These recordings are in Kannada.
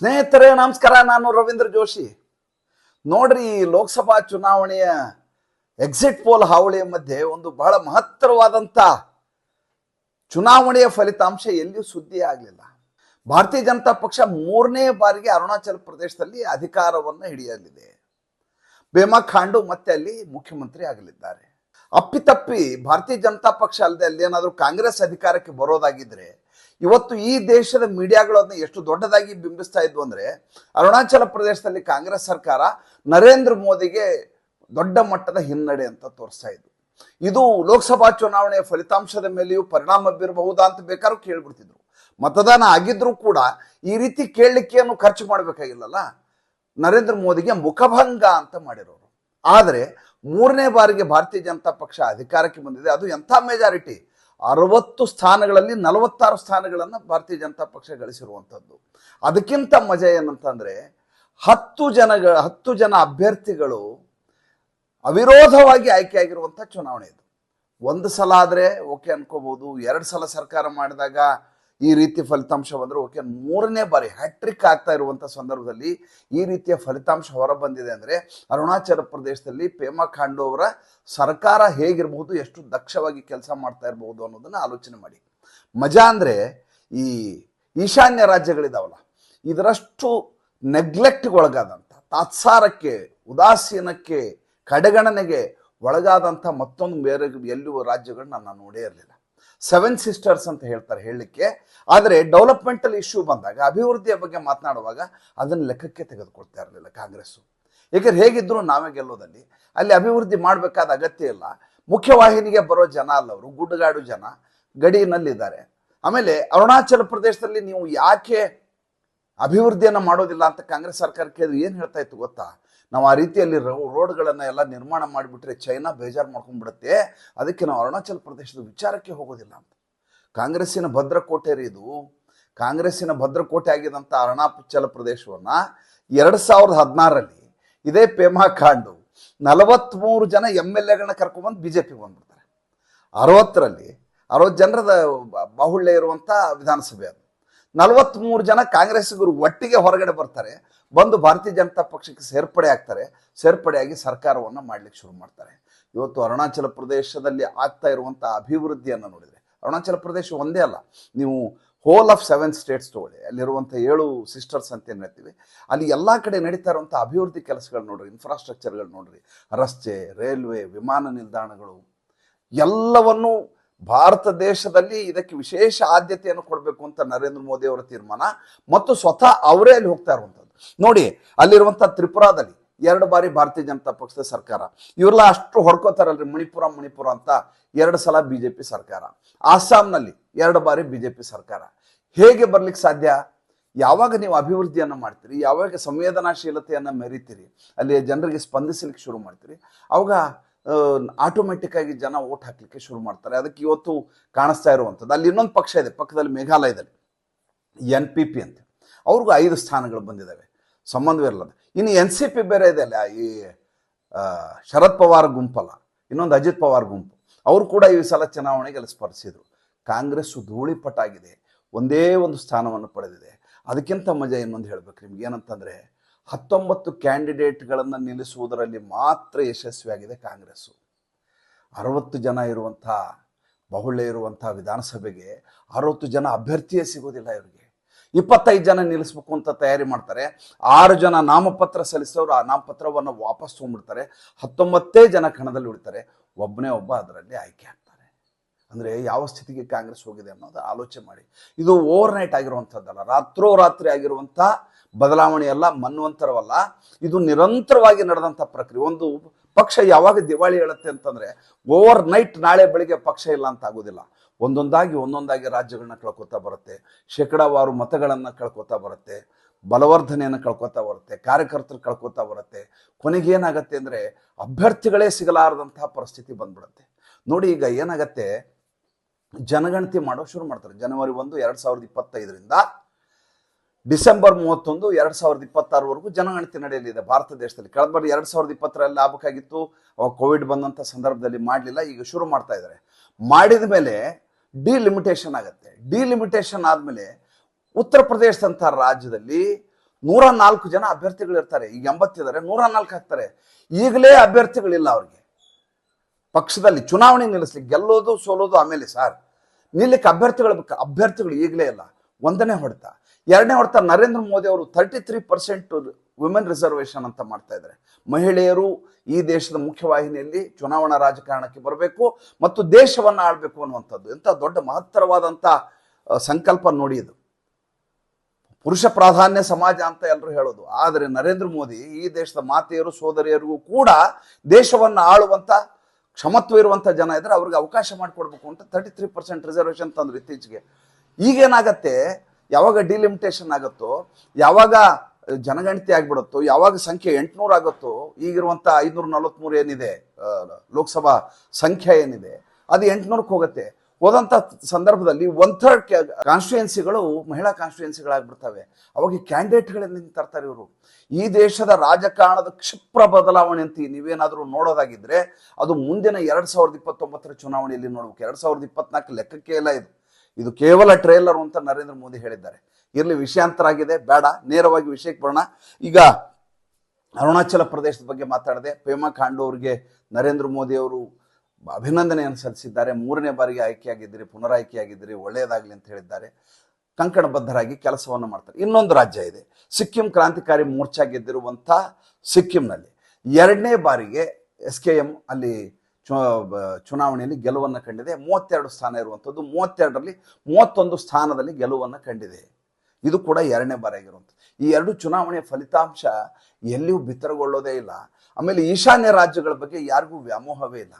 ಸ್ನೇಹಿತರೆ, ನಮಸ್ಕಾರ. ನಾನು ರವೀಂದ್ರ ಜೋಶಿ. ನೋಡ್ರಿ ಲೋಕಸಭಾ ಚುನಾವಣೆಯ ಎಕ್ಸಿಟ್ ಪೋಲ್ ಹಾವಳಿಯ ಮಧ್ಯೆ ಒಂದು ಬಹಳ ಮಹತ್ತರವಾದಂಥ ಚುನಾವಣೆಯ ಫಲಿತಾಂಶ ಎಲ್ಲಿಯೂ ಸುದ್ದಿ ಆಗಲಿಲ್ಲ. ಭಾರತೀಯ ಜನತಾ ಪಕ್ಷ ಮೂರನೇ ಬಾರಿಗೆ ಅರುಣಾಚಲ ಪ್ರದೇಶದಲ್ಲಿ ಅಧಿಕಾರವನ್ನು ಹಿಡಿಯಲಿದೆ. ಭೇಮಾ ಖಾಂಡು ಮತ್ತೆ ಅಲ್ಲಿ ಮುಖ್ಯಮಂತ್ರಿ ಆಗಲಿದ್ದಾರೆ. ಅಪ್ಪಿತಪ್ಪಿ ಭಾರತೀಯ ಜನತಾ ಪಕ್ಷ ಅಲ್ಲದೆ ಅಲ್ಲಿ ಏನಾದರೂ ಕಾಂಗ್ರೆಸ್ ಅಧಿಕಾರಕ್ಕೆ ಬರೋದಾಗಿದ್ರೆ ಇವತ್ತು ಈ ದೇಶದ ಅದನ್ನ ಎಷ್ಟು ದೊಡ್ಡದಾಗಿ ಬಿಂಬಿಸ್ತಾ ಇದ್ವು ಅಂದ್ರೆ ಅರುಣಾಚಲ ಪ್ರದೇಶದಲ್ಲಿ ಕಾಂಗ್ರೆಸ್ ಸರ್ಕಾರ ನರೇಂದ್ರ ಮೋದಿಗೆ ದೊಡ್ಡ ಮಟ್ಟದ ಹಿನ್ನಡೆ ಅಂತ ತೋರಿಸ್ತಾ ಇದ್ವು. ಇದು ಲೋಕಸಭಾ ಚುನಾವಣೆಯ ಫಲಿತಾಂಶದ ಮೇಲೆಯೂ ಪರಿಣಾಮ ಬೀರಬಹುದಾ ಅಂತ ಬೇಕಾದ್ರೂ ಕೇಳ್ಬಿಡ್ತಿದ್ರು. ಮತದಾನ ಆಗಿದ್ರೂ ಕೂಡ ಈ ರೀತಿ ಕೇಳಲಿಕ್ಕೆ ಖರ್ಚು ಮಾಡಬೇಕಾಗಿಲ್ಲಲ್ಲ? ನರೇಂದ್ರ ಮೋದಿಗೆ ಮುಖಭಂಗ ಅಂತ ಮಾಡಿರೋರು. ಆದರೆ ಮೂರನೇ ಬಾರಿಗೆ ಭಾರತೀಯ ಜನತಾ ಪಕ್ಷ ಅಧಿಕಾರಕ್ಕೆ ಬಂದಿದೆ. ಅದು ಎಂಥ ಮೆಜಾರಿಟಿ ಅರವತ್ತು ಸ್ಥಾನಗಳಲ್ಲಿ ನಲವತ್ತಾರು ಸ್ಥಾನಗಳನ್ನು ಭಾರತೀಯ ಜನತಾ ಪಕ್ಷ ಗಳಿಸಿರುವಂಥದ್ದು. ಅದಕ್ಕಿಂತ ಮಜಾ ಏನಂತಂದರೆ, ಹತ್ತು ಜನಗಳ ಹತ್ತು ಜನ ಅಭ್ಯರ್ಥಿಗಳು ಅವಿರೋಧವಾಗಿ ಆಯ್ಕೆಯಾಗಿರುವಂಥ ಚುನಾವಣೆ ಇದು. ಒಂದು ಸಲ ಆದರೆ, ಓಕೆ ಅನ್ಕೋಬಹುದು ಎರಡು ಸಲ ಸರ್ಕಾರ ಮಾಡಿದಾಗ ಈ ರೀತಿಯ ಫಲಿತಾಂಶ ಬಂದರೆ, ಓಕೆ, ಮೂರನೇ ಬಾರಿ ಹ್ಯಾಟ್ರಿಕ್ ಆಗ್ತಾ ಇರುವಂಥ ಸಂದರ್ಭದಲ್ಲಿ ಈ ರೀತಿಯ ಫಲಿತಾಂಶ ಹೊರ ಬಂದಿದೆ ಅಂದರೆ, ಅರುಣಾಚಲ ಪ್ರದೇಶದಲ್ಲಿ ಪೇಮಾ ಖಾಂಡು ಅವರ ಸರ್ಕಾರ ಹೇಗಿರಬಹುದು, ಎಷ್ಟು ದಕ್ಷವಾಗಿ ಕೆಲಸ ಮಾಡ್ತಾ ಇರಬಹುದು ಅನ್ನೋದನ್ನು ಆಲೋಚನೆ ಮಾಡಿ. ಮಜಾ ಅಂದರೆ ಈ ಈಶಾನ್ಯ ರಾಜ್ಯಗಳಿದಾವಲ್ಲ, ಇದರಷ್ಟು ನೆಗ್ಲೆಕ್ಟ್ಗೆ ಒಳಗಾದಂಥ ತಾತ್ಸಾರಕ್ಕೆ, ಉದಾಸೀನಕ್ಕೆ, ಕಡೆಗಣನೆಗೆ ಒಳಗಾದಂಥ ಮತ್ತೊಂದು ಬೇರೆ ಎಲ್ಲಿಯೂ ರಾಜ್ಯಗಳನ್ನ ನಾನು ನೋಡೇ ಇರಲಿಲ್ಲ. ಸೆವೆನ್ ಸಿಸ್ಟರ್ಸ್ ಅಂತ ಹೇಳ್ತಾರೆ ಹೇಳಲಿಕ್ಕೆ. ಆದರೆ ಡೆವಲಪ್ಮೆಂಟಲ್ ಇಶ್ಯೂ ಬಂದಾಗ, ಅಭಿವೃದ್ಧಿಯ ಬಗ್ಗೆ ಮಾತನಾಡುವಾಗ ಅದನ್ನು ಲೆಕ್ಕಕ್ಕೆ ತೆಗೆದುಕೊಳ್ತಾ ಇರಲಿಲ್ಲ ಕಾಂಗ್ರೆಸ್ಸು. ಏಕೆಂದ್ರೆ ಹೇಗಿದ್ದರೂ ನಾವೇ ಗೆಲ್ಲೋದಲ್ಲಿ, ಅಲ್ಲಿ ಅಭಿವೃದ್ಧಿ ಮಾಡಬೇಕಾದ ಅಗತ್ಯ ಇಲ್ಲ. ಮುಖ್ಯವಾಹಿನಿಗೆ ಬರೋ ಜನ ಅಲ್ಲ ಅವರು ಗುಡ್ಡಗಾಡು ಜನ ಗಡಿನಲ್ಲಿದ್ದಾರೆ. ಆಮೇಲೆ ಅರುಣಾಚಲ ಪ್ರದೇಶದಲ್ಲಿ ನೀವು ಯಾಕೆ ಅಭಿವೃದ್ಧಿಯನ್ನು ಮಾಡೋದಿಲ್ಲ ಅಂತ ಕಾಂಗ್ರೆಸ್ ಸರ್ಕಾರಕ್ಕೆ ಅದು ಏನು ಹೇಳ್ತಾ ಇತ್ತು ಗೊತ್ತಾ? ನಾವು ಆ ರೀತಿಯಲ್ಲಿ ರೋಡ್ಗಳನ್ನು ಎಲ್ಲ ನಿರ್ಮಾಣ ಮಾಡಿಬಿಟ್ರೆ ಚೈನಾ ಬೇಜಾರು ಮಾಡ್ಕೊಂಡ್ಬಿಡುತ್ತೆ. ಅದಕ್ಕೆ ನಾವು ಅರುಣಾಚಲ ಪ್ರದೇಶದ ವಿಚಾರಕ್ಕೆ ಹೋಗೋದಿಲ್ಲ ಅಂತ. ಕಾಂಗ್ರೆಸ್ಸಿನ ಭದ್ರಕೋಟೆ ರೀ ಇದು. ಕಾಂಗ್ರೆಸ್ಸಿನ ಭದ್ರಕೋಟೆ ಆಗಿದಂಥ ಅರುಣಾಚಲ ಪ್ರದೇಶವನ್ನು ಎರಡು ಸಾವಿರದ ಹದಿನಾರರಲ್ಲಿ ಇದೇ ಪೇಮಾ ಖಾಂಡು ನಲವತ್ತ್ಮೂರು ಜನ ಎಂ ಎಲ್ ಎಗಳನ್ನ ಕರ್ಕೊಂಡ್ಬಂದು ಬಿ ಜೆ ಪಿಗೆ ಬಂದ್ಬಿಡ್ತಾರೆ. ಅರವತ್ತರಲ್ಲಿ ಅರವತ್ತು ಜನರದ ಬಾಹುಳ್ಯ ಇರುವಂಥ ವಿಧಾನಸಭೆ ಅದು. ನಲವತ್ತ್ಮೂರು ಜನ ಕಾಂಗ್ರೆಸ್ಗರು ಒಟ್ಟಿಗೆ ಹೊರಗಡೆ ಬರ್ತಾರೆ, ಬಂದು ಭಾರತೀಯ ಜನತಾ ಪಕ್ಷಕ್ಕೆ ಸೇರ್ಪಡೆ ಆಗ್ತಾರೆ, ಸೇರ್ಪಡೆಯಾಗಿ ಸರ್ಕಾರವನ್ನು ಮಾಡ್ಲಿಕ್ಕೆ ಶುರು ಮಾಡ್ತಾರೆ. ಇವತ್ತು ಅರುಣಾಚಲ ಪ್ರದೇಶದಲ್ಲಿ ಆಗ್ತಾ ಇರುವಂಥ ಅಭಿವೃದ್ಧಿಯನ್ನು ನೋಡಿದರೆ, ಅರುಣಾಚಲ ಪ್ರದೇಶ ಒಂದೇ ಅಲ್ಲ, ನೀವು ಹೋಲ್ ಆಫ್ ಸೆವೆನ್ ಸ್ಟೇಟ್ಸ್ ತಗೊಳ್ಳಿ ಅಲ್ಲಿರುವಂಥ ಏಳು ಸಿಸ್ಟರ್ಸ್ ಅಂತ ಏನು ಹೇಳ್ತೀವಿ, ಅಲ್ಲಿ ಎಲ್ಲ ಕಡೆ ನಡೀತಾ ಇರುವಂಥ ಅಭಿವೃದ್ಧಿ ಕೆಲಸಗಳು ನೋಡ್ರಿ ಇನ್ಫ್ರಾಸ್ಟ್ರಕ್ಚರ್ಗಳು ನೋಡ್ರಿ, ರಸ್ತೆ ರೈಲ್ವೆ ವಿಮಾನ ನಿಲ್ದಾಣಗಳು, ಎಲ್ಲವನ್ನು ಭಾರತ ದೇಶದಲ್ಲಿ ಇದಕ್ಕೆ ವಿಶೇಷ ಆದ್ಯತೆಯನ್ನು ಕೊಡಬೇಕು ಅಂತ ನರೇಂದ್ರ ಮೋದಿ ಅವರ ತೀರ್ಮಾನ ಮತ್ತು ಸ್ವತಃ ಅವರೇ ಅಲ್ಲಿ ಹೋಗ್ತಾ ಇರುವಂಥದ್ದು ನೋಡಿ ಅಲ್ಲಿರುವಂಥ ತ್ರಿಪುರಾದಲ್ಲಿ ಎರಡು ಬಾರಿ ಭಾರತೀಯ ಜನತಾ ಪಕ್ಷದ ಸರ್ಕಾರ. ಇವರೆಲ್ಲ ಅಷ್ಟು ಹೊಡ್ಕೋತಾರಲ್ರಿ, ಮಣಿಪುರ ಮಣಿಪುರ ಅಂತ ಎರಡು ಸಲ ಬಿ ಜೆ ಪಿ ಸರ್ಕಾರ. ಅಸ್ಸಾಂನಲ್ಲಿ ಎರಡು ಬಾರಿ ಬಿ ಜೆ ಪಿ ಸರ್ಕಾರ. ಹೇಗೆ ಬರ್ಲಿಕ್ಕೆ ಸಾಧ್ಯ? ಯಾವಾಗ ನೀವು ಅಭಿವೃದ್ಧಿಯನ್ನು ಮಾಡ್ತೀರಿ? ಯಾವಾಗ ಸಂವೇದನಾಶೀಲತೆಯನ್ನು ಮೆರಿತೀರಿ? ಅಲ್ಲಿ ಜನರಿಗೆ ಸ್ಪಂದಿಸಲಿಕ್ಕೆ ಶುರು ಮಾಡ್ತೀರಿ? ಅವಾಗ ಆಟೋಮೆಟಿಕ್ ಆಗಿ ಜನ ಓಟ್ ಹಾಕಲಿಕ್ಕೆ ಶುರು ಮಾಡ್ತಾರೆ. ಅದಕ್ಕೆ ಇವತ್ತು ಕಾಣಿಸ್ತಾ ಇರುವಂಥದ್ದು. ಅಲ್ಲಿ ಇನ್ನೊಂದು ಪಕ್ಷ ಇದೆ, ಪಕ್ಕದಲ್ಲಿ ಮೇಘಾಲಯದಲ್ಲಿ. ಎನ್ ಪಿ ಪಿ ಅಂತ. ಅವ್ರಿಗೂ ಐದು ಸ್ಥಾನಗಳು ಬಂದಿದ್ದಾವೆ. ಸಂಬಂಧವಿರಲ್ಲ ಇನ್ನು ಎನ್ ಸಿ ಪಿ ಬೇರೆ ಇದೆ ಅಲ್ಲ, ಈ ಶರದ್ ಪವಾರ್ ಗುಂಪಲ್ಲ ಇನ್ನೊಂದು ಅಜಿತ್ ಪವಾರ್ ಗುಂಪು. ಅವರು ಕೂಡ ಈ ಸಲ ಚುನಾವಣೆಗೆ ಸ್ಪರ್ಧಿಸಿದ್ರು. ಕಾಂಗ್ರೆಸ್ ಧೂಳಿಪಟ್ಟಾಗಿದೆ. ಒಂದೇ ಒಂದು ಸ್ಥಾನವನ್ನು ಪಡೆದಿದೆ. ಅದಕ್ಕಿಂತ ಮಜಾ ಇನ್ನೊಂದು ಹೇಳ್ಬೇಕು ನಿಮ್ಗೆ ಏನಂತಂದ್ರೆ ಹತ್ತೊಂಬತ್ತು ಕ್ಯಾಂಡಿಡೇಟ್ಗಳನ್ನು ನಿಲ್ಲಿಸುವುದರಲ್ಲಿ ಮಾತ್ರ ಯಶಸ್ವಿಯಾಗಿದೆ ಕಾಂಗ್ರೆಸ್ಸು. ಅರವತ್ತು ಜನ ಇರುವಂಥ ಬಾಹುಳ್ಯ ಇರುವಂಥ ವಿಧಾನಸಭೆಗೆ ಅರವತ್ತು ಜನ ಅಭ್ಯರ್ಥಿಯೇ ಸಿಗೋದಿಲ್ಲ ಇವರಿಗೆ. ಇಪ್ಪತ್ತೈದು ಜನ ನಿಲ್ಲಿಸ್ಬೇಕು ಅಂತ ತಯಾರಿ ಮಾಡ್ತಾರೆ. ಆರು ಜನ ನಾಮಪತ್ರ ಸಲ್ಲಿಸೋರು ಆ ನಾಮಪತ್ರವನ್ನು ವಾಪಸ್ ತೊಗೊಂಡ್ಬಿಡ್ತಾರೆ. ಹತ್ತೊಂಬತ್ತೇ ಜನ ಕಣದಲ್ಲಿ ಉಳಿತಾರೆ. ಒಬ್ಬನೇ ಒಬ್ಬ ಅದರಲ್ಲಿ ಆಯ್ಕೆ ಆಗ್ತಾರೆ. ಅಂದರೆ ಯಾವ ಸ್ಥಿತಿಗೆ ಕಾಂಗ್ರೆಸ್ ಹೋಗಿದೆ ಅನ್ನೋದು ಆಲೋಚನೆ ಮಾಡಿ. ಇದು ಓವರ್ ನೈಟ್ ಆಗಿರುವಂಥದ್ದಲ್ಲ. ರಾತ್ರೋರಾತ್ರಿ ಆಗಿರುವಂಥ ಬದಲಾವಣೆ ಅಲ್ಲ, ಮನ್ವಂತರವಲ್ಲ. ಇದು ನಿರಂತರವಾಗಿ ನಡೆದಂಥ ಪ್ರಕ್ರಿಯೆ. ಒಂದು ಪಕ್ಷ ಯಾವಾಗ ದಿವಾಳಿ ಹೇಳುತ್ತೆ ಅಂತಂದರೆ ಓವರ್ ನೈಟ್ ನಾಳೆ ಬೆಳಿಗ್ಗೆ ಪಕ್ಷ ಇಲ್ಲ ಅಂತ ಆಗೋದಿಲ್ಲ. ಒಂದೊಂದಾಗಿ ಒಂದೊಂದಾಗಿ ರಾಜ್ಯಗಳನ್ನ ಕಳ್ಕೊತಾ ಬರುತ್ತೆ. ಶೇಕಡಾವಾರು ಮತಗಳನ್ನು ಕಳ್ಕೊತಾ ಬರುತ್ತೆ. ಬಲವರ್ಧನೆಯನ್ನು ಕಳ್ಕೊತಾ ಬರುತ್ತೆ. ಕಾರ್ಯಕರ್ತರು ಕಳ್ಕೊತಾ ಬರುತ್ತೆ. ಕೊನೆಗೆ ಏನಾಗುತ್ತೆ ಅಂದರೆ, ಅಭ್ಯರ್ಥಿಗಳೇ ಸಿಗಲಾರದಂತಹ ಪರಿಸ್ಥಿತಿ ಬಂದ್ಬಿಡುತ್ತೆ. ನೋಡಿ, ಈಗ ಏನಾಗತ್ತೆ, ಜನಗಣತಿ ಮಾಡೋ ಶುರು ಮಾಡ್ತಾರೆ. ಜನವರಿ ಒಂದು, ಎರಡು ಸಾವಿರದ ಇಪ್ಪತ್ತೈದರಿಂದ ಡಿಸೆಂಬರ್ ಮೂವತ್ತೊಂದು, ಎರಡು ಸಾವಿರದ ಇಪ್ಪತ್ತಾರವರೆಗೂ ಜನಗಣತಿ ನಡೆಯಲಿದೆ. ಭಾರತ ದೇಶದಲ್ಲಿ ಕಳೆದ ಬಾರಿ ಎರಡು ಸಾವಿರದ ಇಪ್ಪತ್ತರಲ್ಲಿ ಲಾಭಕ್ಕಾಗಿತ್ತು. ಅವಾಗ ಕೋವಿಡ್ ಬಂದಂಥ ಸಂದರ್ಭದಲ್ಲಿ ಮಾಡಲಿಲ್ಲ. ಈಗ ಶುರು ಮಾಡ್ತಾ ಇದ್ದಾರೆ. ಮಾಡಿದ ಮೇಲೆ ಡಿಲಿಮಿಟೇಷನ್ ಆಗುತ್ತೆ. ಡಿಲಿಮಿಟೇಷನ್ ಆದಮೇಲೆ ಉತ್ತರ ಪ್ರದೇಶದಂಥ ರಾಜ್ಯದಲ್ಲಿ ನೂರ ನಾಲ್ಕು ಜನ ಅಭ್ಯರ್ಥಿಗಳಿರ್ತಾರೆ. ಈಗ ಎಂಬತ್ತಿದ್ದಾರೆ ನೂರ ನಾಲ್ಕು ಹಾಕ್ತಾರೆ ಈಗಲೇ ಅಭ್ಯರ್ಥಿಗಳಿಲ್ಲ ಅವ್ರಿಗೆ. ಪಕ್ಷದಲ್ಲಿ ಚುನಾವಣೆ ನಿಲ್ಲಿಸ್ಲಿಕ್ಕೆ ಗೆಲ್ಲೋದು, ಸೋಲೋದು ಆಮೇಲೆ ಸರ್. ನಿಲ್ಲಕ್ಕೆ ಅಭ್ಯರ್ಥಿಗಳು ಬೇಕು. ಅಭ್ಯರ್ಥಿಗಳು ಈಗಲೇ ಇಲ್ಲ. ಒಂದನೇ ಹೊಡೆತ. ಎರಡನೇ ಹೊರತ ನರೇಂದ್ರ ಮೋದಿ ಅವರು thirty three percent women reservation ಅಂತ ಮಾಡ್ತಾ ಇದ್ದಾರೆ. ಮಹಿಳೆಯರು ಈ ದೇಶದ ಮುಖ್ಯವಾಹಿನಿಯಲ್ಲಿ ಚುನಾವಣಾ ರಾಜಕಾರಣಕ್ಕೆ ಬರಬೇಕು ಮತ್ತು ದೇಶವನ್ನು ಆಳ್ಬೇಕು ಅನ್ನುವಂಥದ್ದು. ಎಂಥ ದೊಡ್ಡ ಮಹತ್ತರವಾದಂಥ ಸಂಕಲ್ಪ ನೋಡಿ ಇದು. ಪುರುಷ ಪ್ರಾಧಾನ್ಯ ಸಮಾಜ ಅಂತ ಎಲ್ಲರೂ ಹೇಳೋದು. ಆದರೆ ನರೇಂದ್ರ ಮೋದಿ ಈ ದೇಶದ ಮಾತೆಯರು, ಸೋದರಿಯರಿಗೂ ಕೂಡ ದೇಶವನ್ನು ಆಳುವಂಥ, ಕ್ಷಮತ್ವ ಇರುವಂಥ ಜನ ಇದ್ರೆ ಅವ್ರಿಗೆ ಅವಕಾಶ ಮಾಡಿಕೊಡ್ಬೇಕು ಅಂತ ತರ್ಟಿ ತ್ರೀ ಪರ್ಸೆಂಟ್ ರಿಸರ್ವೇಷನ್ ತಂದ್ರು ಇತ್ತೀಚೆಗೆ. ಈಗೇನಾಗತ್ತೆ ಯಾವಾಗ ಡಿಲಿಮಿಟೇಷನ್ ಆಗುತ್ತೋ, ಯಾವಾಗ ಜನಗಣತಿ ಆಗ್ಬಿಡುತ್ತೋ, ಯಾವಾಗ ಸಂಖ್ಯೆ ಎಂಟುನೂರು ಆಗುತ್ತೋ ಈಗಿರುವಂಥ ಐನೂರ ನಲವತ್ಮೂರು ಏನಿದೆ ಲೋಕಸಭಾ ಸಂಖ್ಯೆ ಏನಿದೆ, ಅದು ಎಂಟುನೂರಕ್ಕೆ ಹೋಗುತ್ತೆ. ಹೋದಂಥ ಸಂದರ್ಭದಲ್ಲಿ ಒನ್ ಥರ್ಡ್ ಕಾನ್ಸ್ಟಿಟ್ಯೂಯೆನ್ಸಿಗಳು ಮಹಿಳಾ ಕಾನ್ಸ್ಟಿಟ್ಯೂಯೆನ್ಸಿಗಳಾಗ್ಬಿಡ್ತವೆ ಅವಾಗ ಕ್ಯಾಂಡಿಡೇಟ್ಗಳಿಂದ ತರ್ತಾರೆ ಇವರು. ಈ ದೇಶದ ರಾಜಕಾರಣದ ಕ್ಷಿಪ್ರ ಬದಲಾವಣೆ ಅಂತ ನೀವೇನಾದರೂ ನೋಡೋದಾಗಿದ್ರೆ, ಅದು ಮುಂದಿನ ಎರಡು ಸಾವಿರದ ಇಪ್ಪತ್ತೊಂಬತ್ತರ ಚುನಾವಣೆಯಲ್ಲಿ ನೋಡ್ಬೇಕು. ಎರಡು ಸಾವಿರದ ಇಪ್ಪತ್ನಾಲ್ಕು ಲೆಕ್ಕಕ್ಕೆ ಇಲ್ಲ ಇದು. ಇದು ಕೇವಲ ಟ್ರೇಲರ್ ಅಂತ ನರೇಂದ್ರ ಮೋದಿ ಹೇಳಿದ್ದಾರೆ. ಇರಲಿ, ವಿಷಯಾಂತರ ಆಗಿದೆ, ಬೇಡ, ನೇರವಾಗಿ ವಿಷಯಕ್ಕೆ ಬರೋಣ. ಈಗ ಅರುಣಾಚಲ ಪ್ರದೇಶದ ಬಗ್ಗೆ ಮಾತಾಡದೆ, ಪೇಮಾ ಖಾಂಡು ಅವರಿಗೆ ನರೇಂದ್ರ ಮೋದಿ ಅವರು ಅಭಿನಂದನೆಯನ್ನು ಸಲ್ಲಿಸಿದ್ದಾರೆ. ಮೂರನೇ ಬಾರಿಗೆ ಆಯ್ಕೆಯಾಗಿದ್ದೀರಿ, ಪುನರಾಯ್ಕೆಯಾಗಿದ್ದೀರಿ, ಒಳ್ಳೆಯದಾಗಲಿ ಅಂತ ಹೇಳಿದ್ದಾರೆ. ಕಂಕಣಬದ್ಧರಾಗಿ ಕೆಲಸವನ್ನು ಮಾಡ್ತಾರೆ. ಇನ್ನೊಂದು ರಾಜ್ಯ ಇದೆ. ಸಿಕ್ಕಿಂ ಕ್ರಾಂತಿಕಾರಿ ಮೋರ್ಚಾ ಗೆದ್ದಿರುವಂಥ ಸಿಕ್ಕಿಂನಲ್ಲಿ ಎರಡನೇ ಬಾರಿಗೆ ಎಸ್ ಕೆ ಎಂ ಅಲ್ಲಿ ಚುನಾವಣೆಯಲ್ಲಿ ಗೆಲುವನ್ನು ಕಂಡಿದೆ. ಮೂವತ್ತೆರಡು ಸ್ಥಾನ ಇರುವಂಥದ್ದು. ಮೂವತ್ತೆರಡರಲ್ಲಿ ಮೂವತ್ತೊಂದು ಸ್ಥಾನದಲ್ಲಿ ಗೆಲುವನ್ನು ಕಂಡಿದೆ. ಇದು ಕೂಡ ಎರಡನೇ ಬಾರಿ ಆಗಿರುವಂಥದ್ದು. ಈ ಎರಡು ಚುನಾವಣೆಯ ಫಲಿತಾಂಶ ಎಲ್ಲಿಯೂ ಬಿತ್ತರಗೊಳ್ಳೋದೇ ಇಲ್ಲ. ಆಮೇಲೆ ಈಶಾನ್ಯ ರಾಜ್ಯಗಳ ಬಗ್ಗೆ ಯಾರಿಗೂ ವ್ಯಾಮೋಹವೇ ಇಲ್ಲ.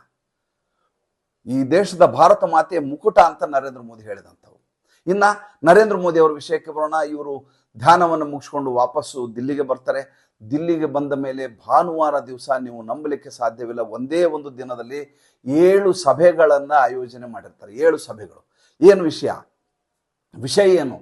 ಈ ದೇಶದ ಭಾರತ ಮಾತೆಯ ಮುಕುಟ ಅಂತ ನರೇಂದ್ರ ಮೋದಿ ಹೇಳಿದಂಥವು. ಇನ್ನ ನರೇಂದ್ರ ಮೋದಿ ಅವರ ವಿಷಯಕ್ಕೆ ಬರೋಣ. ಇವರು ಧ್ಯಾನವನ್ನು ಮುಗಿಸ್ಕೊಂಡು ವಾಪಸ್ಸು ದಿಲ್ಲಿಗೆ ಬರ್ತಾರೆ. ದಿಲ್ಲಿಗೆ ಬಂದ ಮೇಲೆ ಭಾನುವಾರ ದಿವಸ ನೀವು ನಂಬಲಿಕ್ಕೆ ಸಾಧ್ಯವಿಲ್ಲ. ಒಂದೇ ಒಂದು ದಿನದಲ್ಲಿ ಏಳು ಸಭೆಗಳನ್ನು ಆಯೋಜನೆ ಮಾಡಿರ್ತಾರೆ. ಏಳು ಸಭೆಗಳು. ಏನು ವಿಷಯ? ವಿಷಯ ಏನು?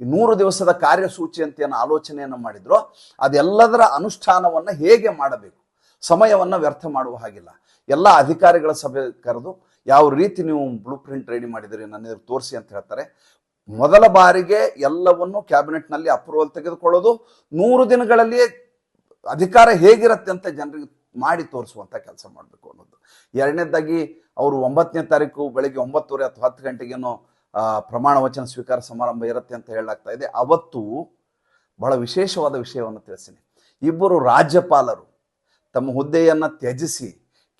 ನೂರು ದಿವಸದ ಕಾರ್ಯಸೂಚಿ ಅಂತ ಏನು ಆಲೋಚನೆಯನ್ನು ಮಾಡಿದ್ರು, ಅದೆಲ್ಲದರ ಅನುಷ್ಠಾನವನ್ನು ಹೇಗೆ ಮಾಡಬೇಕು? ಸಮಯವನ್ನು ವ್ಯರ್ಥ ಮಾಡುವ ಹಾಗಿಲ್ಲ. ಎಲ್ಲ ಅಧಿಕಾರಿಗಳ ಸಭೆ ಕರೆದು, ಯಾವ ರೀತಿ ನೀವು ಬ್ಲೂ ಪ್ರಿಂಟ್ ರೆಡಿ ಮಾಡಿದಿರಿ ನನ್ನ ತೋರಿಸಿ ಅಂತ ಹೇಳ್ತಾರೆ. ಮೊದಲ ಬಾರಿಗೆ ಎಲ್ಲವನ್ನು ಕ್ಯಾಬಿನೆಟ್ನಲ್ಲಿ ಅಪ್ರೂವಲ್ ತೆಗೆದುಕೊಳ್ಳೋದು, ನೂರು ದಿನಗಳಲ್ಲಿಯೇ ಅಧಿಕಾರ ಹೇಗಿರುತ್ತೆ ಅಂತ ಜನರಿಗೆ ಮಾಡಿ ತೋರಿಸುವಂತ ಕೆಲಸ ಮಾಡಬೇಕು ಅನ್ನೋದು. ಎರಡನೇದಾಗಿ ಅವರು ಒಂಬತ್ತನೇ ತಾರೀಕು ಬೆಳಿಗ್ಗೆ ಒಂಬತ್ತುವರೆ ಅಥವಾ ಹತ್ತು ಗಂಟೆಗೇನೋ ಪ್ರಮಾಣ ವಚನ ಸ್ವೀಕಾರ ಸಮಾರಂಭ ಇರುತ್ತೆ ಅಂತ ಹೇಳಲಾಗ್ತಾ ಇದೆ. ಅವತ್ತು ಬಹಳ ವಿಶೇಷವಾದ ವಿಷಯವನ್ನು ತಿಳಿಸ್ತೀನಿ. ಇಬ್ಬರು ರಾಜ್ಯಪಾಲರು ತಮ್ಮ ಹುದ್ದೆಯನ್ನು ತ್ಯಜಿಸಿ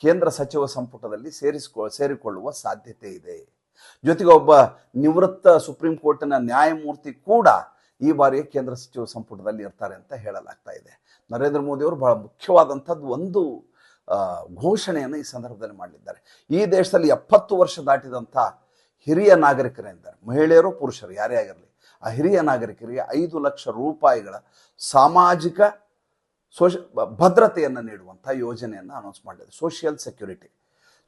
ಕೇಂದ್ರ ಸಚಿವ ಸಂಪುಟದಲ್ಲಿ ಸೇರಿಸಿಕೊ, ಸೇರಿಕೊಳ್ಳುವ ಸಾಧ್ಯತೆ ಇದೆ. ಜೊತೆಗೆ ಒಬ್ಬ ನಿವೃತ್ತ ಸುಪ್ರೀಂ ಕೋರ್ಟಿನ ನ್ಯಾಯಮೂರ್ತಿ ಕೂಡ ಈ ಬಾರಿ ಕೇಂದ್ರ ಸಚಿವ ಸಂಪುಟದಲ್ಲಿ ಇರ್ತಾರೆ ಅಂತ ಹೇಳಲಾಗ್ತಾ ಇದೆ. ನರೇಂದ್ರ ಮೋದಿ ಅವರು ಬಹಳ ಮುಖ್ಯವಾದಂಥದ್ದು ಒಂದು ಘೋಷಣೆಯನ್ನು ಈ ಸಂದರ್ಭದಲ್ಲಿ ಮಾಡಲಿದ್ದಾರೆ ಈ ದೇಶದಲ್ಲಿ ಎಪ್ಪತ್ತು ವರ್ಷ ದಾಟಿದಂಥ ಹಿರಿಯ ನಾಗರಿಕರೇನಿದ್ದಾರೆ ಮಹಿಳೆಯರು ಪುರುಷರು, ಯಾರೇ ಆಗಿರಲಿ, ಆ ಹಿರಿಯ ನಾಗರಿಕರಿಗೆ ಐದು ಲಕ್ಷ ರೂಪಾಯಿಗಳ ಸಾಮಾಜಿಕ ಸೋಶ ಭದ್ರತೆಯನ್ನು ನೀಡುವಂಥ ಯೋಜನೆಯನ್ನು ಅನೌನ್ಸ್ ಮಾಡಿದೆ ಸೋಷಿಯಲ್ ಸೆಕ್ಯೂರಿಟಿ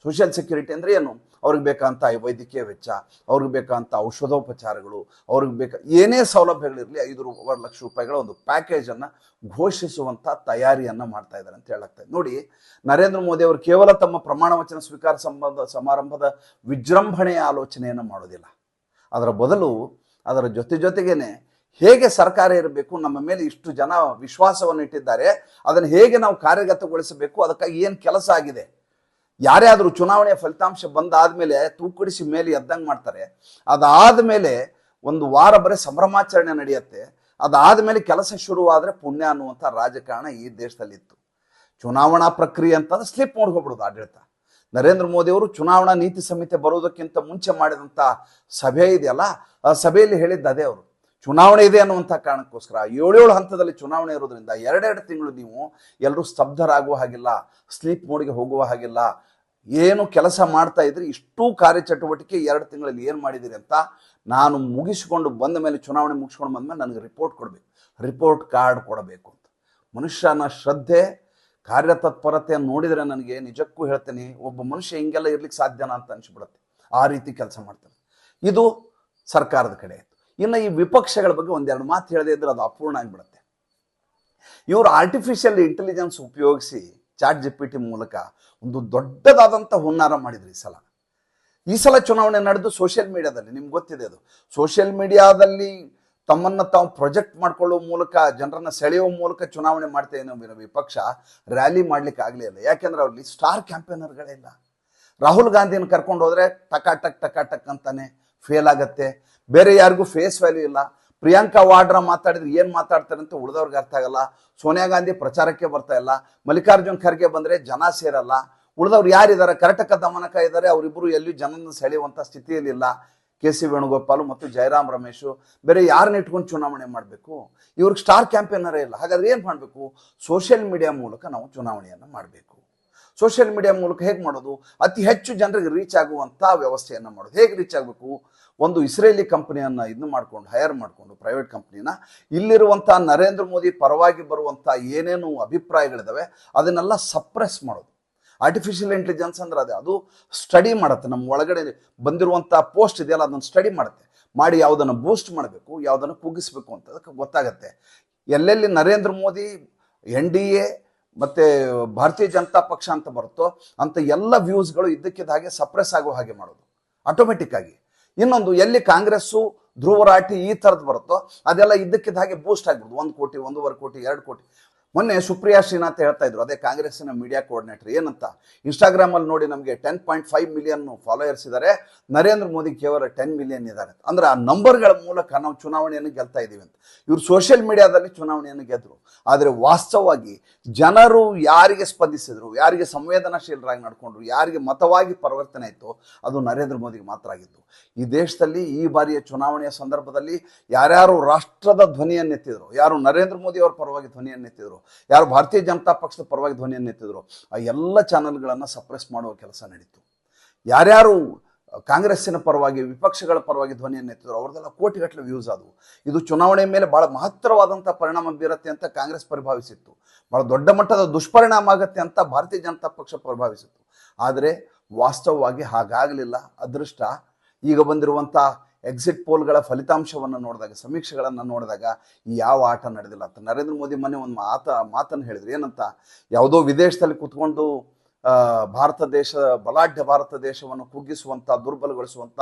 ಸೋಷಿಯಲ್ ಸೆಕ್ಯೂರಿಟಿ ಅಂದರೆ ಏನು? ಅವ್ರಿಗೆ ಬೇಕಂತ ವೈದ್ಯಕೀಯ ವೆಚ್ಚ, ಅವ್ರಿಗೆ ಬೇಕಂತ ಔಷಧೋಪಚಾರಗಳು, ಅವ್ರಿಗೆ ಬೇಕ ಏನೇ ಸೌಲಭ್ಯಗಳಿರಲಿ ಐದು ರೂಪಾಯಿ ಲಕ್ಷ ರೂಪಾಯಿಗಳ ಒಂದು ಪ್ಯಾಕೇಜನ್ನು ಘೋಷಿಸುವಂಥ ತಯಾರಿಯನ್ನು ಮಾಡ್ತಾ ಇದ್ದಾರೆ ಅಂತ ಹೇಳಾಗ್ತಾ ನೋಡಿ, ನರೇಂದ್ರ ಮೋದಿ ಅವರು ಕೇವಲ ತಮ್ಮ ಪ್ರಮಾಣ ವಚನ ಸ್ವೀಕಾರ ಸಂಬಂಧ, ಸಮಾರಂಭದ ವಿಜೃಂಭಣೆಯ ಆಲೋಚನೆಯನ್ನು ಮಾಡೋದಿಲ್ಲ. ಅದರ ಬದಲು ಅದರ ಜೊತೆ ಜೊತೆಗೇನೆ ಹೇಗೆ ಸರ್ಕಾರ ಇರಬೇಕು, ನಮ್ಮ ಮೇಲೆ ಇಷ್ಟು ಜನ ವಿಶ್ವಾಸವನ್ನು ಇಟ್ಟಿದ್ದಾರೆ ಅದನ್ನು ಹೇಗೆ ನಾವು ಕಾರ್ಯಗತಗೊಳಿಸಬೇಕು, ಅದಕ್ಕಾಗಿ ಏನು ಕೆಲಸ ಆಗಿದೆ ಯಾರೇ ಆದರೂ ಚುನಾವಣೆಯ ಫಲಿತಾಂಶ ಬಂದಾದ್ಮೇಲೆ ತೂಕಡಿಸಿ ಮೇಲೆ ಎದ್ದಂಗೆ ಮಾಡ್ತಾರೆ. ಅದಾದ್ಮೇಲೆ ಒಂದು ವಾರ ಬರೀ ಸಂಭ್ರಮಾಚರಣೆ ನಡೆಯುತ್ತೆ. ಅದಾದ್ಮೇಲೆ ಕೆಲಸ ಶುರುವಾದ್ರೆ ಪುಣ್ಯ ಅನ್ನುವಂಥ ರಾಜಕಾರಣ ಈ ದೇಶದಲ್ಲಿ ಇತ್ತು ಚುನಾವಣಾ ಪ್ರಕ್ರಿಯೆ ಅಂತಂದ್ರೆ ಸ್ಲಿಪ್ ಮಾಡ್ಕೊಬಿಡೋದು ಆಡಳಿತ. ನರೇಂದ್ರ ಮೋದಿ ಅವರು ಚುನಾವಣಾ ನೀತಿ ಸಂಹಿತೆ ಬರೋದಕ್ಕಿಂತ ಮುಂಚೆ ಮಾಡಿದಂಥ ಸಭೆ ಇದೆಯಲ್ಲ? ಆ ಸಭೆಯಲ್ಲಿ ಹೇಳಿದ್ದ ಅದೇ ಅವರು. ಚುನಾವಣೆ ಇದೆ ಅನ್ನುವಂಥ ಕಾರಣಕ್ಕೋಸ್ಕರ ಏಳೇಳು ಹಂತದಲ್ಲಿ ಚುನಾವಣೆ ಇರೋದ್ರಿಂದ ಎರಡೆರಡು ತಿಂಗಳು ನೀವು ಎಲ್ಲರೂ ಸ್ತಬ್ಧರಾಗುವ ಹಾಗಿಲ್ಲ, ಸ್ಲೀಪ್ ಮೋಡ್ಗೆ ಹೋಗುವ ಹಾಗಿಲ್ಲ, ಏನು ಕೆಲಸ ಮಾಡ್ತಾ ಇದ್ರಿ, ಇಷ್ಟೂ ಕಾರ್ಯಚಟುವಟಿಕೆ ಎರಡು ತಿಂಗಳಲ್ಲಿ ಏನು ಮಾಡಿದಿರಿ ಅಂತ ನಾನು ಮುಗಿಸಿಕೊಂಡು ಬಂದ ಮೇಲೆ ಚುನಾವಣೆ ಮುಗಿಸ್ಕೊಂಡು ಬಂದ್ಮೇಲೆ ನನಗೆ ರಿಪೋರ್ಟ್ ಕೊಡಬೇಕು. ರಿಪೋರ್ಟ್ ಕಾರ್ಡ್ ಕೊಡಬೇಕು ಅಂತ. ಮನುಷ್ಯನ ಶ್ರದ್ಧೆ ಕಾರ್ಯತತ್ಪರತೆಯನ್ನು ನೋಡಿದರೆ ನನಗೆ ನಿಜಕ್ಕೂ ಹೇಳ್ತೇನೆ, ಒಬ್ಬ ಮನುಷ್ಯ ಹಿಂಗೆಲ್ಲ ಇರ್ಲಿಕ್ಕೆ ಸಾಧ್ಯನಾ ಅಂತ ಅನಿಸ್ಬಿಡುತ್ತೆ. ಆ ರೀತಿ ಕೆಲಸ ಮಾಡ್ತಾನೆ. ಇದು ಸರ್ಕಾರದ ಕಡೆ ಆಯ್ತು. ಇನ್ನು ಈ ವಿಪಕ್ಷಗಳ ಬಗ್ಗೆ ಒಂದೆರಡು ಮಾತು ಹೇಳದೆ ಇದ್ರೆ ಅದು ಅಪೂರ್ಣ ಆಗಿಬಿಡುತ್ತೆ. ಇವರು ಆರ್ಟಿಫಿಷಿಯಲ್ ಇಂಟೆಲಿಜೆನ್ಸ್ ಉಪಯೋಗಿಸಿ ಚಾಟ್ ಜಿ ಮೂಲಕ ಒಂದು ದೊಡ್ಡದಾದಂಥ ಹುನ್ನಾರ ಮಾಡಿದ್ರು ಈ ಸಲ. ಈ ಸಲ ಚುನಾವಣೆ ನಡೆದು ಸೋಷಿಯಲ್ ಮೀಡಿಯಾದಲ್ಲಿ ನಿಮ್ಗೆ ಗೊತ್ತಿದೆ ಅದು. ಸೋಷಿಯಲ್ ಮೀಡಿಯಾದಲ್ಲಿ ತಮ್ಮನ್ನು ತಾವು ಪ್ರೊಜೆಕ್ಟ್ ಮಾಡ್ಕೊಳ್ಳೋ ಮೂಲಕ, ಜನರನ್ನು ಸೆಳೆಯುವ ಮೂಲಕ ಚುನಾವಣೆ ಮಾಡ್ತಾ ಏನೋ ವಿಪಕ್ಷ ರ್ಯಾಲಿ ಮಾಡ್ಲಿಕ್ಕೆ ಆಗಲೇ ಇಲ್ಲ. ಯಾಕೆಂದ್ರೆ ಅವ್ರಲ್ಲಿ ಸ್ಟಾರ್ ಕ್ಯಾಂಪೇನರ್ಗಳೇ ಇಲ್ಲ. ರಾಹುಲ್ ಗಾಂಧಿನ ಕರ್ಕೊಂಡು ಹೋದರೆ ಟಕ ಟಕ್ ಟಕ ಟಕ್ ಅಂತಾನೆ ಫೇಲ್ ಆಗತ್ತೆ. ಬೇರೆ ಯಾರಿಗೂ ಫೇಸ್ ವ್ಯಾಲ್ಯೂ ಇಲ್ಲ. ಪ್ರಿಯಾಂಕಾ ವಾಡ್ರಾ ಮಾತಾಡಿದ್ರೆ ಏನು ಮಾತಾಡ್ತಾರೆ ಅಂತ ಉಳಿದವ್ರಿಗೆ ಅರ್ಥ ಆಗಲ್ಲ. ಸೋನಿಯಾ ಗಾಂಧಿ ಪ್ರಚಾರಕ್ಕೆ ಬರ್ತಾ ಇಲ್ಲ. ಮಲ್ಲಿಕಾರ್ಜುನ್ ಖರ್ಗೆ ಬಂದ್ರೆ ಜನ ಸೇರಲ್ಲ. ಉಳಿದವ್ರು ಯಾರಿದ್ದಾರೆ? ಕರ್ನಾಟಕ ದಮನಕ ಇದ್ದಾರೆ. ಅವರಿಬ್ಬರು ಎಲ್ಲಿ ಜನನ ಸೆಳೆಯುವಂಥ ಸ್ಥಿತಿಯಲ್ಲಿಲ್ಲ ಕೆ ಸಿ ವೇಣುಗೋಪಾಲ್ ಮತ್ತು ಜಯರಾಮ್ ರಮೇಶು. ಬೇರೆ ಯಾರನ್ನ ಇಟ್ಕೊಂಡು ಚುನಾವಣೆ ಮಾಡಬೇಕು? ಇವ್ರಿಗೆ ಸ್ಟಾರ್ ಕ್ಯಾಂಪೇನರೇ ಇಲ್ಲ. ಹಾಗಾದ್ರೆ ಏನು ಮಾಡಬೇಕು? ಸೋಷಿಯಲ್ ಮೀಡಿಯಾ ಮೂಲಕ ನಾವು ಚುನಾವಣೆಯನ್ನು ಮಾಡಬೇಕು. ಸೋಷಿಯಲ್ ಮೀಡಿಯಾ ಮೂಲಕ ಹೇಗೆ ಮಾಡೋದು? ಅತಿ ಹೆಚ್ಚು ಜನರಿಗೆ ರೀಚ್ ಆಗುವಂಥ ವ್ಯವಸ್ಥೆಯನ್ನು ಮಾಡೋದು. ಹೇಗೆ ರೀಚ್ ಆಗಬೇಕು? ಒಂದು ಇಸ್ರೇಲಿ ಕಂಪನಿಯನ್ನು ಇದನ್ನು ಮಾಡ್ಕೊಂಡು ಹೈಯರ್ ಮಾಡಿಕೊಂಡು ಪ್ರೈವೇಟ್ ಕಂಪ್ನಿನ ಇಲ್ಲಿರುವಂಥ ನರೇಂದ್ರ ಮೋದಿ ಪರವಾಗಿ ಬರುವಂಥ ಏನೇನು ಅಭಿಪ್ರಾಯಗಳಿದ್ದಾವೆ ಅದನ್ನೆಲ್ಲ ಸಪ್ರೆಸ್ ಮಾಡೋದು. ಆರ್ಟಿಫಿಷಿಯಲ್ ಇಂಟೆಲಿಜೆನ್ಸ್ ಅಂದ್ರೆ ಅದೇ, ಅದು ಸ್ಟಡಿ ಮಾಡುತ್ತೆ. ನಮ್ಮ ಒಳಗಡೆ ಬಂದಿರುವಂಥ ಪೋಸ್ಟ್ ಇದೆಯಲ್ಲ, ಅದನ್ನು ಸ್ಟಡಿ ಮಾಡುತ್ತೆ. ಮಾಡಿ ಯಾವುದನ್ನು ಬೂಸ್ಟ್ ಮಾಡಬೇಕು, ಯಾವುದನ್ನು ಕುಗ್ಗಿಸ್ಬೇಕು ಅಂತ ಅದಕ್ಕೆ ಗೊತ್ತಾಗುತ್ತೆ. ಎಲ್ಲೆಲ್ಲಿ Narendra Modi, N D A ಮತ್ತು ಭಾರತೀಯ ಜನತಾ ಪಕ್ಷ ಅಂತ ಬರುತ್ತೋ ಅಂತ ಎಲ್ಲ ವ್ಯೂಸ್ಗಳು ಇದ್ದಕ್ಕಿದ್ದ ಹಾಗೆ ಸಪ್ರೆಸ್ ಆಗೋ ಹಾಗೆ ಮಾಡೋದು. ಆಟೋಮೆಟಿಕ್ ಆಗಿ. ಇನ್ನೊಂದು ಎಲ್ಲಿ ಕಾಂಗ್ರೆಸ್ಸು ಧ್ರುವರಾಟಿ ಈ ಥರದ್ದು ಬರುತ್ತೋ ಅದೆಲ್ಲ ಇದ್ದಕ್ಕಿದ್ದ ಹಾಗೆ ಬೂಸ್ಟ್ ಆಗ್ಬಿಡುದು. ಒಂದು ಕೋಟಿ, ಒಂದೂವರೆ ಕೋಟಿ, ಎರಡು ಕೋಟಿ. ಮೊನ್ನೆ ಸುಪ್ರಿಯಾ ಶ್ರೀನಾಥ್ ಹೇಳ್ತಾ ಇದ್ರು, ಅದೇ ಕಾಂಗ್ರೆಸ್ಸಿನ ಮೀಡಿಯಾ ಕೋಆರ್ಡಿನೇಟರ್ ಏನಂತ? ಇನ್ಸ್ಟಾಗ್ರಾಮಲ್ಲಿ ನೋಡಿ ನಮಗೆ ten point five million followers ಇದ್ದಾರೆ ನರೇಂದ್ರ ಮೋದಿ ಕೇವಲ ಟೆನ್ ಮಿಲಿಯನ್ ಇದ್ದಾರೆ ಅಂದ್ರೆ ಆ ನಂಬರ್ಗಳ ಮೂಲಕ ನಾವು ಚುನಾವಣೆಯನ್ನು ಗೆಲ್ತಾ ಇದ್ದೀವಿ ಅಂತ. ಇವರು ಸೋಷಿಯಲ್ ಮೀಡಿಯಾದಲ್ಲಿ ಚುನಾವಣೆಯನ್ನು ಗೆದ್ರು. ಆದರೆ ವಾಸ್ತವವಾಗಿ ಜನರು ಯಾರಿಗೆ ಸ್ಪಂದಿಸಿದ್ರು, ಯಾರಿಗೆ ಸಂವೇದನಾಶೀಲರಾಗಿ ನಡ್ಕೊಂಡ್ರು, ಯಾರಿಗೆ ಮತವಾಗಿ ಪರಿವರ್ತನೆ ಆಯಿತು ಅದು ನರೇಂದ್ರ ಮೋದಿಗೆ ಮಾತ್ರ ಆಗಿದ್ದು. ಈ ದೇಶದಲ್ಲಿ ಈ ಬಾರಿಯ ಚುನಾವಣೆಯ ಸಂದರ್ಭದಲ್ಲಿ ಯಾರ್ಯಾರು ರಾಷ್ಟ್ರದ ಧ್ವನಿಯನ್ನೆತ್ತಿದ್ರು, ಯಾರು ನರೇಂದ್ರ ಮೋದಿ ಅವರ ಪರವಾಗಿ ಧ್ವನಿಯನ್ನೆತ್ತಿದ್ರು ಯಾರು ಭಾರತೀಯ ಜನತಾ ಪಕ್ಷದ ಪರವಾಗಿ ಧ್ವನಿಯನ್ನೆತ್ತಿದ್ರು ಆ ಎಲ್ಲ ಚಾನೆಲ್ಗಳನ್ನು ಸಪ್ರೆಸ್ ಮಾಡುವ ಕೆಲಸ ನಡೀತು. ಯಾರ್ಯಾರು ಕಾಂಗ್ರೆಸ್ಸಿನ ಪರವಾಗಿ, ವಿಪಕ್ಷಗಳ ಪರವಾಗಿ ಧ್ವನಿಯನ್ನೆತ್ತಿದ್ರು ಅವ್ರದ್ದೆಲ್ಲ ಕೋಟಿಗಟ್ಟಲೆ ವ್ಯೂಸ್ ಆದವು. ಇದು ಚುನಾವಣೆ ಮೇಲೆ ಬಹಳ ಮಹತ್ತರವಾದಂಥ ಪರಿಣಾಮ ಬೀರುತ್ತೆ ಅಂತ ಕಾಂಗ್ರೆಸ್ ಪರಿಭಾವಿಸಿತ್ತು. ಬಹಳ ದೊಡ್ಡ ಮಟ್ಟದ ದುಷ್ಪರಿಣಾಮ ಆಗತ್ತೆ ಅಂತ ಭಾರತೀಯ ಜನತಾ ಪಕ್ಷ ಪರಿಭಾವಿಸಿತ್ತು. ಆದರೆ ವಾಸ್ತವವಾಗಿ ಹಾಗಾಗಲಿಲ್ಲ. ಅದೃಷ್ಟ ಈಗ ಬಂದಿರುವಂಥ ಎಕ್ಸಿಟ್ ಪೋಲ್ಗಳ ಫಲಿತಾಂಶವನ್ನು ನೋಡಿದಾಗ, ಸಮೀಕ್ಷೆಗಳನ್ನು ನೋಡಿದಾಗ ಯಾವ ಆಟ ನಡೆದಿಲ್ಲ. ಅಂತ ನರೇಂದ್ರ ಮೋದಿ ಮೊನ್ನೆ ಒಂದು ಮಾತ, ಮಾತನ್ನು ಹೇಳಿದ್ರು. ಏನಂತ? ಯಾವುದೋ ವಿದೇಶದಲ್ಲಿ ಕುತ್ಕೊಂಡು ಭಾರತ ದೇಶ, ಬಲಾಢ್ಯ ಭಾರತ ದೇಶವನ್ನು ಕುಗ್ಗಿಸುವಂಥ ದುರ್ಬಲಗೊಳಿಸುವಂಥ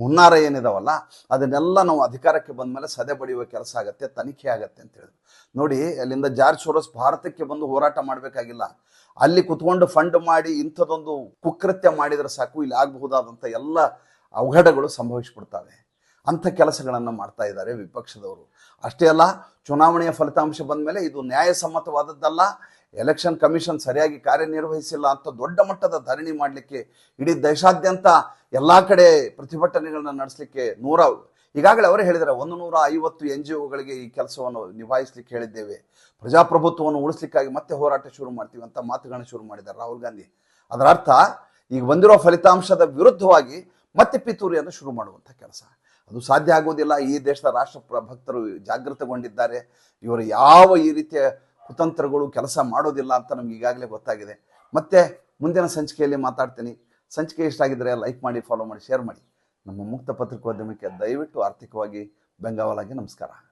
ಹುನ್ನಾರ ಏನಿದಾವಲ್ಲ, ಅದನ್ನೆಲ್ಲ ನಾವು ಅಧಿಕಾರಕ್ಕೆ ಬಂದ ಮೇಲೆ ಸದೆ ಬಡಿಯುವ ಕೆಲಸ ಆಗತ್ತೆ, ತನಿಖೆ ಆಗತ್ತೆ ಅಂತ ಹೇಳಿದ್ರು. ನೋಡಿ, ಅಲ್ಲಿಂದ ಜಾರ್ಜ್ ಸೋರೋಸ್ ಭಾರತಕ್ಕೆ ಬಂದು ಹೋರಾಟ ಮಾಡಬೇಕಾಗಿಲ್ಲ. ಅಲ್ಲಿ ಕುತ್ಕೊಂಡು ಫಂಡ್ ಮಾಡಿ ಇಂಥದ್ದೊಂದು ಕುಕೃತ್ಯ ಮಾಡಿದರೆ ಸಾಕು, ಇಲ್ಲಿ ಆಗಬಹುದಾದಂಥ ಎಲ್ಲ ಅವಘಡಗಳು ಸಂಭವಿಸಿಬಿಡ್ತವೆ. ಅಂಥ ಕೆಲಸಗಳನ್ನು ಮಾಡ್ತಾ ಇದ್ದಾರೆ ವಿಪಕ್ಷದವರು. ಅಷ್ಟೇ ಅಲ್ಲ, ಚುನಾವಣೆಯ ಫಲಿತಾಂಶ ಬಂದ ಮೇಲೆ ಇದು ನ್ಯಾಯಸಮ್ಮತವಾದದ್ದಲ್ಲ. ಎಲೆಕ್ಷನ್ ಕಮಿಷನ್ ಸರಿಯಾಗಿ ಕಾರ್ಯನಿರ್ವಹಿಸಿಲ್ಲ ಅಂತ ದೊಡ್ಡ ಮಟ್ಟದ ಧರಣಿ ಮಾಡಲಿಕ್ಕೆ ಇಡೀ ದೇಶಾದ್ಯಂತ ಎಲ್ಲ ಕಡೆ ಪ್ರತಿಭಟನೆಗಳನ್ನ ನಡೆಸಲಿಕ್ಕೆ ನೂರ, ಈಗಾಗಲೇ ಅವರೇ ಹೇಳಿದ್ದಾರೆ, ಒಂದು ನೂರ ಐವತ್ತು ಎನ್ ಜಿ ಒಗಳಿಗೆ ಈ ಕೆಲಸವನ್ನು ನಿಭಾಯಿಸಲಿಕ್ಕೆ ಹೇಳಿದ್ದೇವೆ. ಪ್ರಜಾಪ್ರಭುತ್ವವನ್ನು ಉಳಿಸ್ಲಿಕ್ಕಾಗಿ ಮತ್ತೆ ಹೋರಾಟ ಶುರು ಮಾಡ್ತೀವಿ ಅಂತ ಮಾತುಗಳನ್ನ ಶುರು ಮಾಡಿದ್ದಾರೆ ರಾಹುಲ್ ಗಾಂಧಿ. ಅದರ ಅರ್ಥ, ಈಗ ಬಂದಿರೋ ಫಲಿತಾಂಶದ ವಿರುದ್ಧವಾಗಿ ಮತ್ತೆ ಪಿತೂರಿಯನ್ನು ಶುರು ಮಾಡುವಂಥ ಕೆಲಸ. ಅದು ಸಾಧ್ಯ ಆಗೋದಿಲ್ಲ ಈ ದೇಶದ ರಾಷ್ಟ್ರ ಭಕ್ತರು ಜಾಗೃತಗೊಂಡಿದ್ದಾರೆ. ಇವರು ಯಾವ ಈ ರೀತಿಯ ಕುತಂತ್ರಗಳು ಕೆಲಸ ಮಾಡೋದಿಲ್ಲ ಅಂತ ನಮ್ಗೆ ಈಗಾಗಲೇ ಗೊತ್ತಾಗಿದೆ. ಮತ್ತೆ ಮುಂದಿನ ಸಂಚಿಕೆಯಲ್ಲಿ ಮಾತಾಡ್ತೀನಿ. ಸಂಚಿಕೆ ಇಷ್ಟ ಆಗಿದ್ರೆ ಲೈಕ್ ಮಾಡಿ ಫಾಲೋ ಮಾಡಿ ಶೇರ್ ಮಾಡಿ. ನಮ್ಮ ಮುಕ್ತ ಪತ್ರಿಕೋದ್ಯಮಕ್ಕೆ ದಯವಿಟ್ಟು ಆರ್ಥಿಕವಾಗಿ ಬೆಂಗಾವಲಾಗಿ ನಮಸ್ಕಾರ.